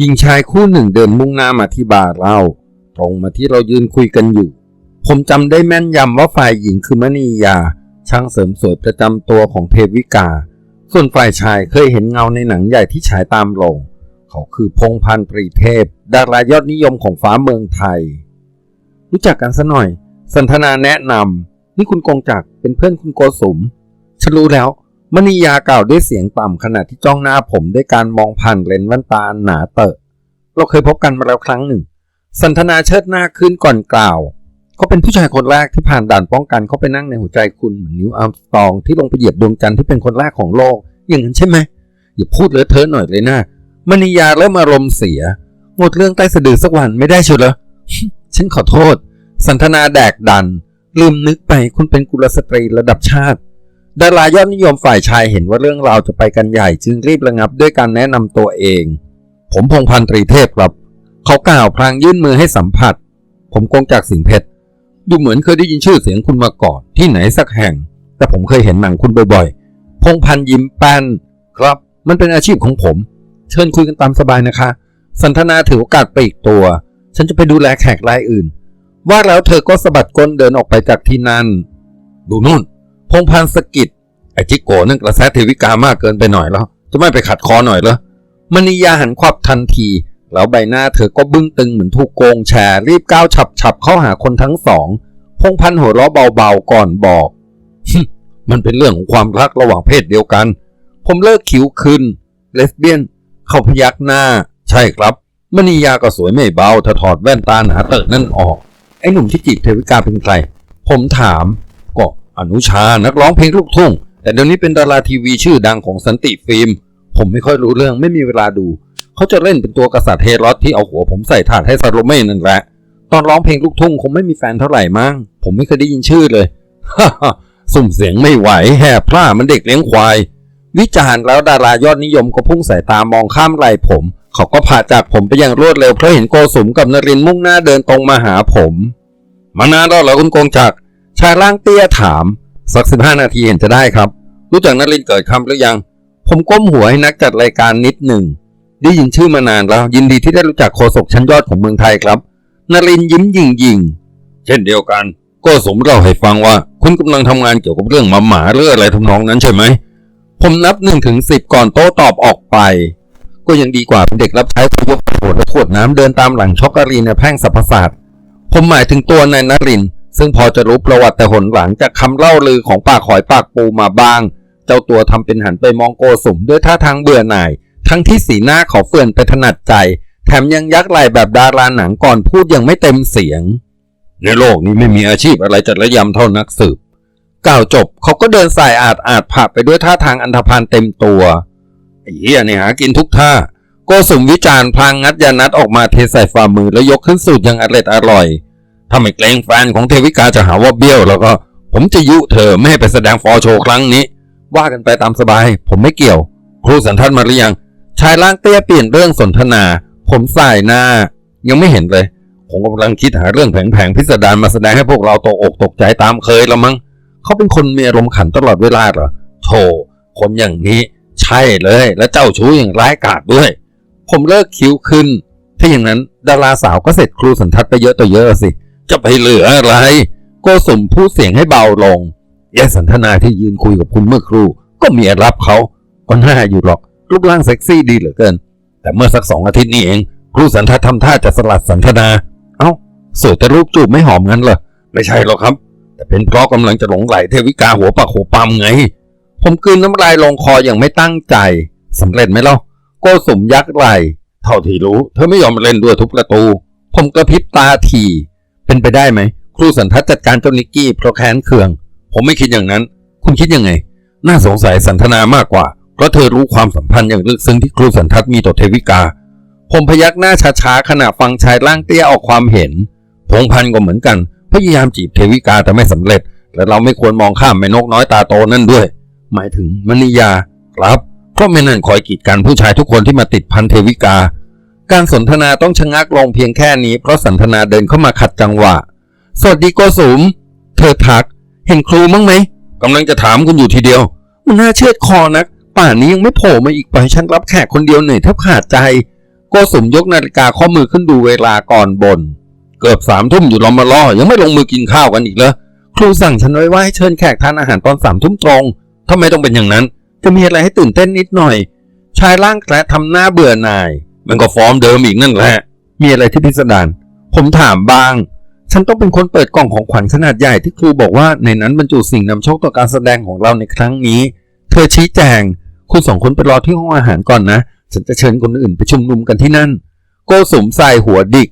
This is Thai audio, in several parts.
หญิงชายคู่หนึ่งเดินมุ่งหน้ามาที่บาร์เราตรงมาที่เรายืนคุยกันอยู่ ผมจำได้แม่นยำว่าฝ่ายหญิงคือมณียา ช่างเสริมสวยประจำตัวของเทวิกา ส่วนฝ่ายชายเคยเห็นเงาในหนังใหญ่ที่ฉายตามโรงเขาคือพงพันธ์ปรีเทพ ดารายอดนิยมของฟ้าเมืองไทย รู้จักกันซะหน่อย สันทนาแนะนำนี่คุณกงจักเป็นเพื่อนคุณโกสุมฉันรู้แล้ว มณียากล่าวด้วยเสียงต่ำขณะที่จ้องหน้าผมด้วยการมองผ่านเลนส์แว่นตาหนาเตอะ เราเคยพบกันมาแล้วครั้งหนึ่ง สันทนาเชิดหน้าขึ้นก่อนกล่าวเขาเป็นผู้ชายคนแรกที่ผ่านด่านป้องกันเขาไปนั่งในหัวใจคุณเหมือนนิวอัมสตองที่ลงไปเหยียบดวงจันทร์ที่เป็นคนแรกของโลก อย่างนั้นใช่ไหมอย่าพูดเลอะเทอะหน่อยเลยนะมณียาเริ่มอารมณ์เสียหมดเรื่องใต้สะดือสักวันไม่ได้ชียวเหรอฉันขอโทษ สันทนาแดกดัน ลืมนึกไปคุณเป็นกุลสตรีระดับชาติ ดารายอดนิยมฝ่ายชายเห็นว่าเรื่องราวจะไปกันใหญ่จึงรีบระงับด้วยการแนะนำตัวเอง ผมพงพันธ์ตรีเทพครับ เขากล่าวพลางยื่นมือให้สัมผัส ผมกงจากสิงเพชรดูเหมือนเคยได้ยินชื่อเสียงคุณมาก่อนที่ไหนสักแห่ง แต่ผมเคยเห็นหนังคุณบ่อยๆ พงพันธ์ยิ้มแป้นครับ มันเป็นอาชีพของผม เชิญคุยกันตามสบายนะคะ สันทนาถือโอกาสปลีกตัว ฉันจะไปดูแลแขกรายอื่น ว่าแล้วเธอก็สะบัดก้นเดินออกไปจากที่นั่นดูนู่น พงพันธ์สกิดไอ้จิโกนั่นกระแสเทวิกามากเกินไปหน่อยแล้ว จะไม่ไปขัดคอหน่อยเหรอมณียาหันควับทันที แล้วใบหน้าเธอก็บึ้งตึงเหมือนถูกโกงแชร์ รีบก้าวฉับฉับๆเข้าหาคนทั้งสอง พงพันธ์หัวเราะเบาๆก่อนบอก มันเป็นเรื่องของความรักระหว่างเพศเดียวกัน ผมเลิกคิ้วขึ้น เลสเบี้ยน เขาพยักหน้า ใช่ครับมณียาก็สวยไม่เบาถ้าถอดแว่นตาหนาเติร์นั่นออก ไอ้หนุ่มที่จีบเทวิกาเป็นใคร ผมถาม อนุชานักร้องเพลงลูกทุ่ง แต่เดี๋ยวนี้เป็นดาราทีวีชื่อดังของสันติฟิล์ม ผมไม่ค่อยรู้เรื่องไม่มีเวลาดู เขาจะเล่นเป็นตัวกษัตริย์เฮรอสที่เอาหัวผมใส่ถาดให้ซาโลเม่นั่นแหละ ตอนร้องเพลงลูกทุ่งคงไม่มีแฟนเท่าไหร่มั้ง ผมไม่เคยได้ยินชื่อเลยฮ่าฮ่าสุ่มเสียงไม่ไหวแห่พร่ามันเด็กเลี้ยงควาย วิจารณ์แล้วดารายอดนิยมก็พุ่งสายตามองข้ามไหล่ผม เขาก็ผ่าจากผมไปอย่างรวดเร็วเพราะเห็นโกสุมกับนรินมุ่งหน้าเดินตรงมาหาผม มานานแล้วเหรอคุณกงจักร ชายร่างเตี้ยถาม สักสิบห้านาทีเห็นจะได้ครับ รู้จักนรินเกิดคำหรือยัง ผมก้มหัวให้นักจัดรายการนิดหนึ่ง ได้ยินชื่อมานานแล้ว ยินดีที่ได้รู้จักโฆษกชั้นยอดของเมืองไทยครับนรินยิ้มยิงยิงเช่นเดียวกัน ก็สมเล่าให้ฟังว่า คุณกำลังทำงานเกี่ยวกับเรื่องหมาหมาหรืออะไรทำนองนั้นใช่ไหม ผมนับหนึ่งถึงสิบก่อนโต้ตอบออกไป ก็ยังดีกว่าเป็นเด็กรับใช้ผู้ยกโดดและขวดน้ำเดินตามหลังช็อกกะรีในแพ่งสรรพศาสตร์ผมหมายถึงตัวนายนรินท ซึ่งพอจะรู้ประวัติแต่หนหลังจากคำเล่าลือของปากหอยปากปูมาบ้าง เจ้าตัวทำเป็นหันไปมองโกสุมด้วยท่าทางเบื่อหน่าย ทั้งที่สีหน้าเขาเฟื่อนไปถนัดใจ แถมยังยักไหล่แบบดาราหนังก่อนพูดยังไม่เต็มเสียง ในโลกนี้ไม่มีอาชีพอะไรจัดระยำเท่านักสืบกล่าวจบเขาก็เดินสายอาดอาดผ่าไปด้วยท่าทางอันธพาลเต็มตัวไอ้เหี้ยนี่หากินทุกท่าโกสุมวิจารณ์พลางงัดยานัดออกมาเทใส่ฝ่ามือแล้วยกขึ้นสูดอย่างอร่อยอร่อย ถ้าไม่เกรงแฟนของเทวิกาจะหาว่าเบี้ยวแล้วก็ ผมจะยุเธอไม่ให้ไปแสดงฟอร์โชว์ครั้งนี้ ว่ากันไปตามสบาย ผมไม่เกี่ยว ครูสันทัดมาหรือยัง ชายร่างเตี้ยเปลี่ยนเรื่องสนทนา ผมสายหน้า ยังไม่เห็นเลยผมกำลังคิดหาเรื่องแผงๆพิสดารมาแสดงให้พวกเราตกอกตกใจตามเคยล้วมั้งเขาเป็นคนมีอารมณ์ขันตลอดเวลาเหรอโธ่คนอย่างนี้ใช่เลย และเจ้าชู้อย่างร้ายกาจด้วย ผมเลิกคิ้วขึ้น ถ้าอย่างนั้นดาราสาวก็เสร็จครูสันทัดไปเยอะต่อเยอะสิ จะไปเหลืออะไร โกสมพูดเสียงให้เบาลงยายสันทนาที่ยืนคุยกับคุณเมื่อครู่ ก็มีรับเขาก็น่าอยู่หรอกรูปร่างเซ็กซี่ดีเหลือเกิน แต่เมื่อสักสองอาทิตย์นี้เอง ครูสันทัดทำท่าจะสลัดสันทนา เอ้าสวยแต่รูปจูบไม่หอมงั้นเหรอไม่ใช่หรอกครับ แต่เป็นเพราะกำลังจะหลงไหลเทวิกาหัวปากหัวปั๊มไง ผมกืนน้ำลายลงคออย่างไม่ตั้งใจสำเร็จไหมเล่าโกสมยักไหลเท่าที่รู้ เธอไม่ยอมเล่นด้วยทุกประตู ผมกระพริบตาที เป็นไปได้ไหม ครูสันทัดจัดการเจ้านิกกี้เพราะแค้นเคือง ผมไม่คิดอย่างนั้น คุณคิดยังไง น่าสงสัยสันทนามากกว่า เพราะเธอรู้ความสัมพันธ์อย่างลึกซึ้งที่ครูสันทัดมีต่อเทวิกา ผมพยักหน้าช้าๆขณะฟังชายร่างเตี้ยออกความเห็น พงพันก็เหมือนกัน พยายามจีบเทวิกาแต่ไม่สำเร็จ และเราไม่ควรมองข้ามแม่นกน้อยตาโตนั่นด้วย หมายถึงมณียา ครับ เพราะแม่นั่นคอยกีดกันผู้ชายทุกคนที่มาติดพันเทวิกา การสนทนาต้องชะงักลงเพียงแค่นี้เพราะสันทนาเดินเข้ามาขัดจังหวะ สวัสดีโกสุม เธอทัก เห็นครูมั้งไหมกำลังจะถามคุณอยู่ทีเดียว มันน่าเชือดคอนัก ป่านนี้ยังไม่โผล่มาอีกปล่อยฉันรับแขกคนเดียวเหนื่อยแทบขาดใจ โกสุมยกนาฬิกาข้อมือขึ้นดูเวลาก่อนบน เกือบสามทุ่มอยู่รอมาล่อยังไม่ลงมือกินข้าวกันอีกเหรอครูสั่งฉันไว้ว่าให้เชิญแขกทานอาหารตอนสามทุ่มตรงทำไมต้องเป็นอย่างนั้น จะมีอะไรให้ตื่นเต้นนิดหน่อย ชายร่างแกละทำหน้าเบื่อหน่าย มันก็ฟอร์มเดิมอีกนั่นแหละ มีอะไรที่พิสดารผมถามบ้าง ฉันต้องเป็นคนเปิดกล่องของขวัญขนาดใหญ่ที่ครูบอกว่าในนั้นบรรจุสิ่งนำโชคต่อการแสดงของเราในครั้งนี้ เธอชี้แจง คุณสองคนไปรอที่ห้องอาหารก่อนนะ ฉันจะเชิญคนอื่นไปชุมนุมกันที่นั่น โกสุมใส่หัวดิก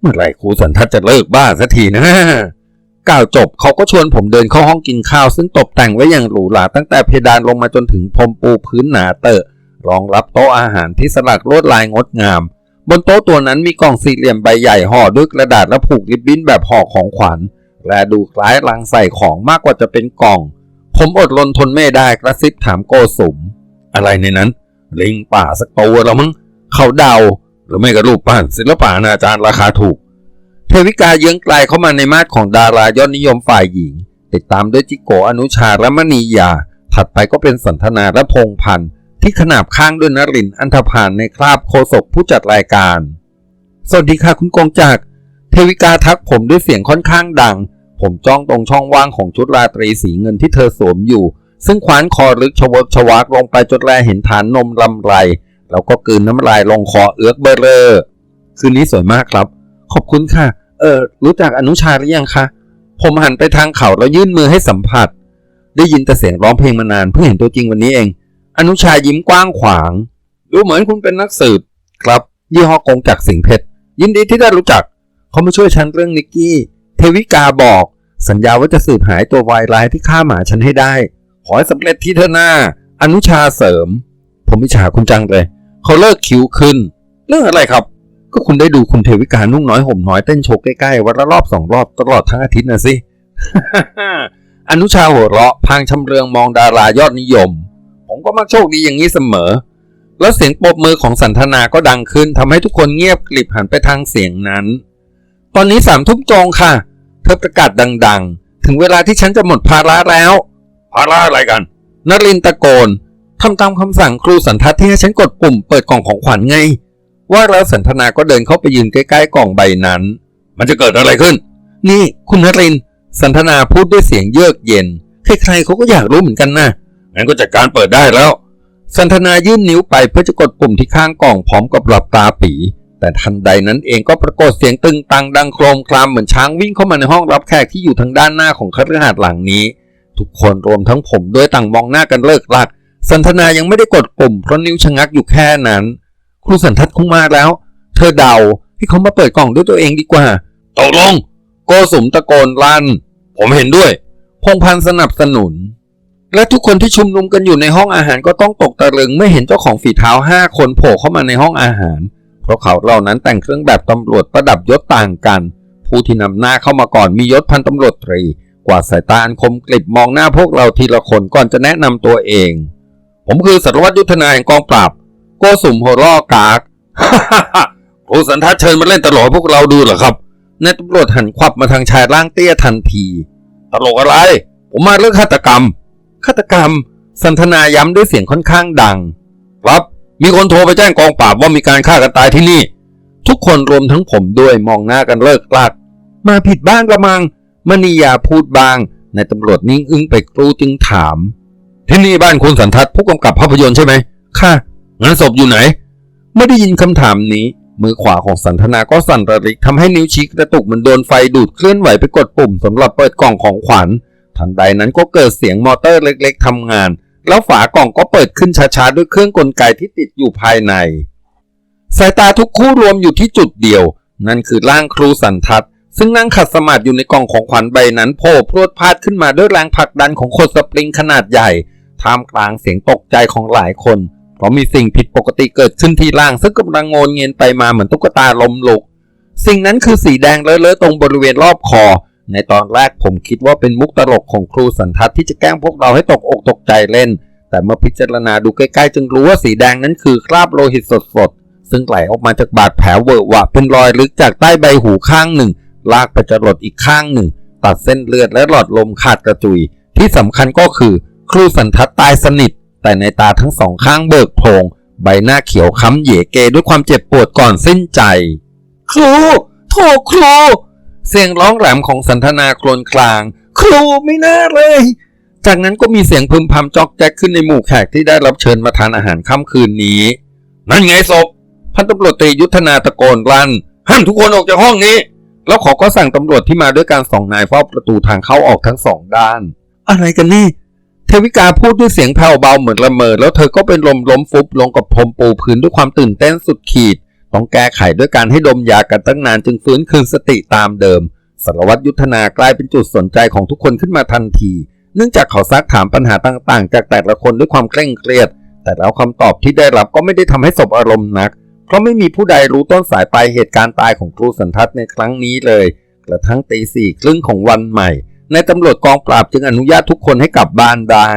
เมื่อไหร่ครูสันทัศน์จะเลิกบ้าสักทีนะกล่าวจบเขาก็ชวนผมเดินเข้าห้องกินข้าว ซึ่งตกแต่งไว้อย่างหรูหราตั้งแต่เพดานลงมาจนถึงพรมปูพื้นหนาเตอะ รองรับโต๊ะอาหารที่สลักลวดลายงดงาม บนโต๊ะตัวนั้นมีกล่องสี่เหลี่ยมใบใหญ่ห่อด้วยกระดาษและผูกริบบิ้นแบบห่อของขวัญ และดูคล้ายลังใส่ของมากกว่าจะเป็นกล่อง ผมอดรนทนไม่ได้กระซิบถามโกสุม อะไรในนั้น ลิงป่าสักตัวแล้วมั้งเขาเดาหรือไม่ก็รูปปั้นศิลปะอาจารย์ราคาถูก เทวิกาเยื้องไกลเข้ามาในมาดของดารายอดนิยมฝ่ายหญิง ติดตามด้วยจิโกอนุชาและมณียา ถัดไปก็เป็นสันทนาและพงพันธ์ ที่ขนาบข้างด้วยนรินอันธพาลในคราบโคศกผู้จัดรายการ สวัสดีค่ะคุณกงจักรเทวิกาทักผมด้วยเสียงค่อนข้างดัง ผมจ้องตรงช่องว่างของชุดราตรีสีเงินที่เธอสวมอยู่ ซึ่งคว้านคอลึกชวกชวักลงไปจนแลเห็นฐานนมลำไร แล้วก็กลืนน้ำลายลงคอเอื้อกเบอเรอร์คืนนี้สวยมากครับ ขอบคุณค่ะ เออรู้จักอนุชาหรือยังคะผมหันไปทางเขาแล้วยื่นมือให้สัมผัส ได้ยินแต่เสียงร้องเพลงมานานเพิ่งเห็นตัวจริงวันนี้เอง อนุชายิ้มกว้างขวาง ดูเหมือนคุณเป็นนักสืบ ครับยี่ห้อกงจากสิงเพชรยินดีที่ได้รู้จัก เขามาช่วยฉันเรื่องนิกกี้ เทวิกาบอก สัญญาว่าจะสืบหายตัววายร้ายที่ฆ่าหมาฉันให้ได้ ขอให้สำเร็จที่เธอหน้า อนุชาเสริม ผมอิจฉาคุณจังเลย เขาเลิกคิ้วขึ้น เรื่องอะไรครับ ก็คุณได้ดูคุณเทวิกานุ่งน้อยห่มน้อยเต้นโชว์ใกล้ๆวันละรอบสองรอบตลอดทั้งอาทิตย์นะสิ อนุชาหัวเราะพางชำเรืองมองดารายอดนิยม ก็มักโชคดีอย่างนี้เสมอ แล้วเสียงปรบมือของสันทนาก็ดังขึ้นทำให้ทุกคนเงียบกลิบหันไปทางเสียงนั้น ตอนนี้สามทุ่มตรงค่ะ เธอประกาศดัง ๆ ถึงเวลาที่ฉันจะหมดภาระแล้ว ภาระอะไรกันนรินทร์ตะโกนทำตามคำสั่งครูสันทัศน์ที่ให้ฉันกดปุ่มเปิดกล่องของขวัญไง ว่าแล้วสันทนาก็เดินเข้าไปยืนใกล้ๆกล่องใบนั้น มันจะเกิดอะไรขึ้น นี่คุณนรินทร์สันทนาพูดด้วยเสียงเยือกเย็น ใครๆเขาก็อยากรู้เหมือนกันนะ งั้นก็จัดการเปิดได้แล้ว สันทนายื่นนิ้วไปเพื่อจะกดปุ่มที่ข้างกล่องพร้อมกับหลับตาปี แต่ทันใดนั้นเองก็ปรากฏเสียงตึงตังดังโครมครามเหมือนช้างวิ่งเข้ามาในห้องรับแขกที่อยู่ทางด้านหน้าของคฤหาสน์หลังนี้ ทุกคนรวมทั้งผมด้วยต่างมองหน้ากันเลิกลัก สันทนายังไม่ได้กดปุ่มเพราะนิ้วชะงักอยู่แค่นั้น ครูสันทัศน์คงมาแล้ว เธอเดาให้เขามาเปิดกล่องด้วยตัวเองดีกว่าตกลงโกสุมตะโกนลั่น ผมเห็นด้วย พงพันสนับสนุน และทุกคนที่ชุมนุมกันอยู่ในห้องอาหารก็ต้องตกตะลึงเมื่อเห็นเจ้าของฝีเท้าห้าคนโผล่เข้ามาในห้องอาหาร เพราะเขาเหล่านั้นแต่งเครื่องแบบตำรวจประดับยศต่างกัน ผู้ที่นำหน้าเข้ามาก่อนมียศพันตำรวจตรี กว่าสายตาอันคมกริบมองหน้าพวกเราทีละคนก่อนจะแนะนำตัวเอง ผมคือสารวัตรยุทธนายแห่งกองปราบโกสุมหัวเรอกากครูสันทัศเชิญมาเล่นตลกพวกเราดูเหรอครับนายตำรวจหันควับมาทางชายร่างเตี้ยทันที ตลกอะไร ผมมาเรื่องฆาตกรรม ฆาตกรรม สันทนาย้ำด้วยเสียงค่อนข้างดัง ครับมีคนโทรไปแจ้งกองปราบว่ามีการฆ่ากันตายที่นี่ ทุกคนรวมทั้งผมด้วยมองหน้ากันเลิกลากมาผิดบ้านละมังมณียาพูดบางนายตำรวจนิ่งอึ้งไปครูจึงถาม ที่นี่บ้านคุณสันทัศน์ผู้กำกับภาพยนตร์ใช่ไหมค่ะงั้นศพอยู่ไหน ไม่ได้ยินคำถามนี้ มือขวาของสันทนาก็สั่นระริกทำให้นิ้วชี้กระตุกเหมันโดนไฟดูดเคลื่อนไหวไปกดปุ่มสำหรับเปิดกล่องของขวัญ ทันใดนั้นก็เกิดเสียงมอเตอร์เล็กๆทำงาน แล้วฝากล่องก็เปิดขึ้นช้าๆด้วยเครื่องกลไกที่ติดอยู่ภายใน สายตาทุกคู่รวมอยู่ที่จุดเดียว นั่นคือร่างครูสันทัศน์ซึ่งนั่งขัดสมาธิอยู่ในกล่องของขวัญใบนั้นโผล่พรวดพาดขึ้นมาด้วยแรงผลักดันของขดสปริงขนาดใหญ่ท่ามกลางเสียงตกใจของหลายคน เพราะมีสิ่งผิดปกติเกิดขึ้นที่ล่างซึ่งกำลังโงนเงียนไปมาเหมือนตุ๊กตาลมลุก สิ่งนั้นคือสีแดงเลอะๆตรงบริเวณรอบคอ ในตอนแรกผมคิดว่าเป็นมุกตลกของครูสันทัศน์ที่จะแกล้งพวกเราให้ตกอกตกใจเล่น แต่เมื่อพิจารณาดูใกล้ๆ จึงรู้ว่าสีแดงนั้นคือคราบโลหิตสดๆ ซึ่งไหลออกมาจากบาดแผลเวอะหวะเป็นรอยลึกจากใต้ใบหูข้างหนึ่ง ลากไปจรดอีกข้างหนึ่ง ตัดเส้นเลือดและหลอดลมขาดกระจุย ที่สำคัญก็คือครูสันทัศน์ตายสนิท แต่ในตาทั้งสองข้างเบิกโพรงใบหน้าเขียวค้ำเหยเกด้วยความเจ็บปวดก่อนสิ้นใจ ครูโถครู เสียงร้องแหลมของสันทนาโคลนคลาง ครูไม่น่าเลย จากนั้นก็มีเสียงพึมพำจอกแจ๊กขึ้นในหมู่แขกที่ได้รับเชิญมาทานอาหารค่ำคืนนี้ นั่นไงศพพันตำรวจตรียุทธนาตะโกนลั่นห้ามทุกคนออกจากห้องนี้ แล้วเขอก็สั่งตำรวจที่มาด้วยการสองนายเฝ้าประตูทางเข้าออกทั้งสองด้าน อะไรกันนี่เทวิกาพูดด้วยเสียงแผ่วเบาเหมือนละเมอแล้วเธอก็เป็นลมล้มฟุบลงกับพรมปูพื้นด้วยความตื่นเต้นสุดขีด ต้องแก้ไขด้วยการให้ดมยากันตั้งนานจึงฟื้นคืนสติตามเดิมสารวัตรยุทธนากลายเป็นจุดสนใจของทุกคนขึ้นมาทันที เนื่องจากเขาซักถามปัญหาต่างๆ จากแต่ละคนด้วยความเคร่งเครียด แต่แล้วคำตอบที่ได้รับก็ไม่ได้ทำให้สบอารมณ์นัก เพราะไม่มีผู้ใดรู้ต้นสายปลายเหตุการณ์ตายของครูสันทัศน์ในครั้งนี้เลย กระทั่งตีสี่ครึ่งของวันใหม่ ในตำรวจกองปราบจึงอนุญาตทุกคนให้กลับบ้านได้